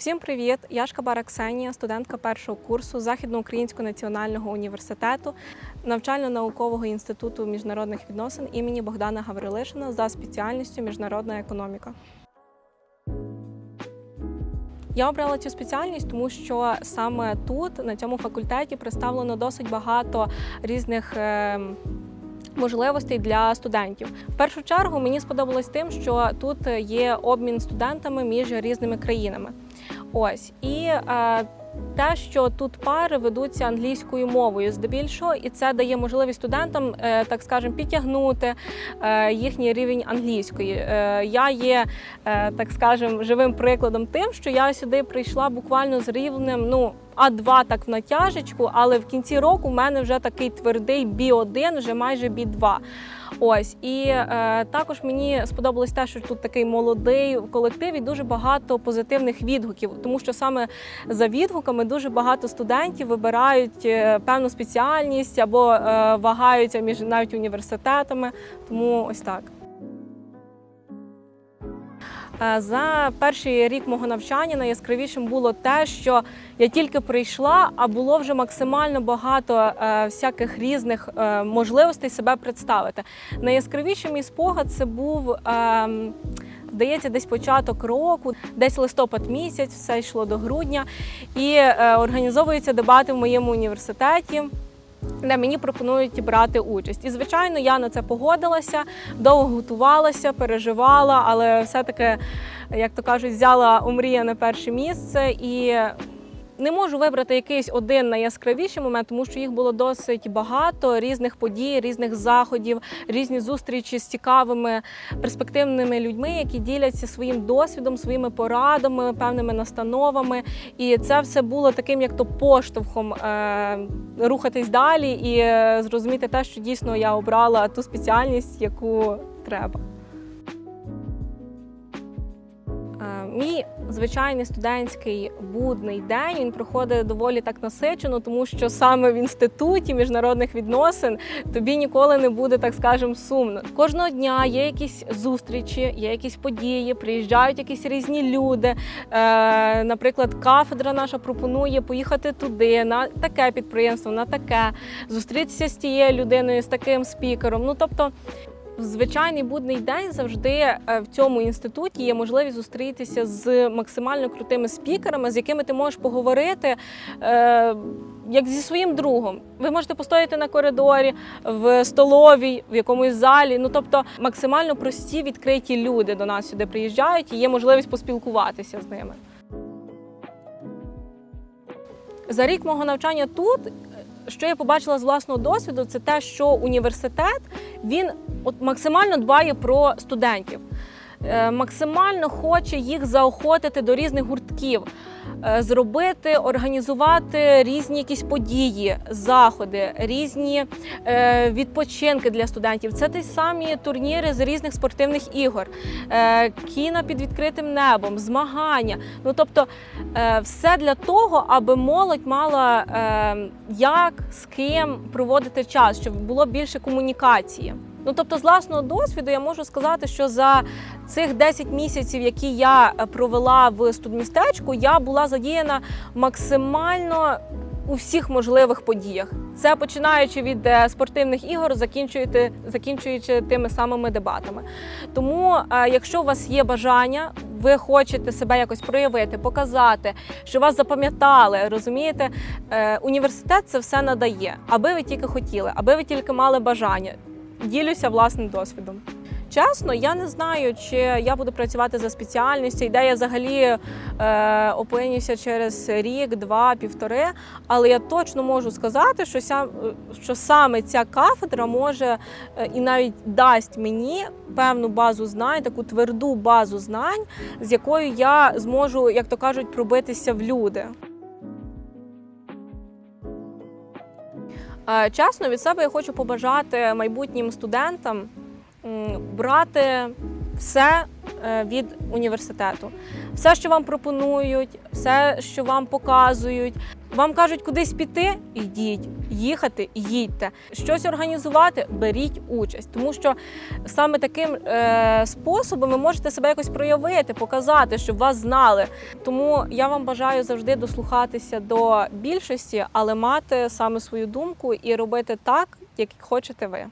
Всім привіт! Я Шкабара Ксенія, студентка першого курсу Західноукраїнського національного університету навчально-наукового інституту міжнародних відносин імені Богдана Гаврилишина за спеціальністю міжнародна економіка. Я обрала цю спеціальність, тому що саме тут, на цьому факультеті, представлено досить багато різних. е, Можливостей для студентів в першу чергу мені сподобалось тим, що тут є обмін студентами між різними країнами. Ось і е, те, що тут пари ведуться англійською мовою, здебільшого, і це дає можливість студентам, е, так скажемо, підтягнути е, їхній рівень англійської. Я є, так скажемо, живим прикладом тим, що я сюди прийшла буквально з рівнем, ну. А2 так в натяжечку, але в кінці року в мене вже такий твердий B1, вже майже B2. Ось і е, також мені сподобалось те, що тут такий молодий колектив і дуже багато позитивних відгуків, тому що саме за відгуками дуже багато студентів вибирають е, певну спеціальність або е, вагаються між навіть університетами. Тому ось так. Е, За перший рік мого навчання найяскравішим було те, що я тільки прийшла, а було вже максимально багато е, всяких різних е, можливостей себе представити. Найяскравіший мій спогад це був. Е, Здається, десь початок року, десь листопад місяць, все йшло до грудня, і е, організовуються дебати в моєму університеті, де мені пропонують брати участь. І звичайно, я на це погодилася, довго готувалася, переживала, але все-таки, як то кажуть, взяла омрія на перше місце і. Не можу вибрати якийсь один найяскравіший момент, тому що їх було досить багато різних подій, різних заходів, різні зустрічі з цікавими перспективними людьми, які діляться своїм досвідом, своїми порадами, певними настановами. І це все було таким, як то поштовхом е- рухатись далі і е, зрозуміти те, що дійсно я обрала ту спеціальність, яку треба. Мій звичайний студентський будний день він проходить доволі так насичено, тому що саме в інституті міжнародних відносин тобі ніколи не буде, так скажемо, сумно. Кожного дня є якісь зустрічі, є якісь події, приїжджають якісь різні люди. Е, наприклад, кафедра наша пропонує поїхати туди, на таке підприємство, на таке, зустрітися з тією людиною, з таким спікером. Ну тобто. Звичайний будний день завжди е, в цьому інституті є можливість зустрітися з максимально крутими спікерами, з якими ти можеш поговорити е, як зі своїм другом. Ви можете постояти на коридорі, в столовій, в якомусь залі. Ну тобто максимально прості відкриті люди до нас сюди приїжджають і є можливість поспілкуватися з ними. За рік мого навчання тут, що я побачила з власного досвіду, це те, що університет він от максимально дбає про студентів, Е, максимально хоче їх заохотити до різних гуртків, зробити, організувати різні якісь події, заходи, різні е, відпочинки для студентів. Це ті самі турніри з різних спортивних ігор, е, кіно під відкритим небом, змагання. Ну тобто, е, все для того, аби молодь мала е, як з ким проводити час, щоб було більше комунікації. Ну тобто, з власного досвіду я можу сказати, що за цих 10 місяців, які я е, провела в студмістечку, я була задіяна максимально у всіх можливих подіях. Це починаючи від е, спортивних ігор, закінчуючи, закінчуючи тими самими дебатами. Тому, е, якщо у вас є бажання, ви хочете себе якось проявити, показати, що вас запам'ятали, розумієте, університет це все надає, аби ви тільки хотіли, аби ви тільки мали бажання. Ділюся власним досвідом. Чесно, я не знаю, чи я буду працювати за спеціальністю, де я взагалі е, опинюся через рік, два, півтори. Але я точно можу сказати, що, ся, що саме ця кафедра може е, і навіть дасть мені певну базу знань, таку тверду базу знань, з якою я зможу, як то кажуть, пробитися в люди. Чесно, від себе я хочу побажати майбутнім студентам брати все е, від університету. Все, що вам пропонують, все, що вам показують. Вам кажуть кудись піти, йдіть, їхати, їдьте. Щось організувати, беріть участь, тому що саме таким е, способом ви можете себе якось проявити, показати, щоб вас знали. Тому я вам бажаю завжди дослухатися до більшості, але мати саме свою думку і робити так, як хочете ви.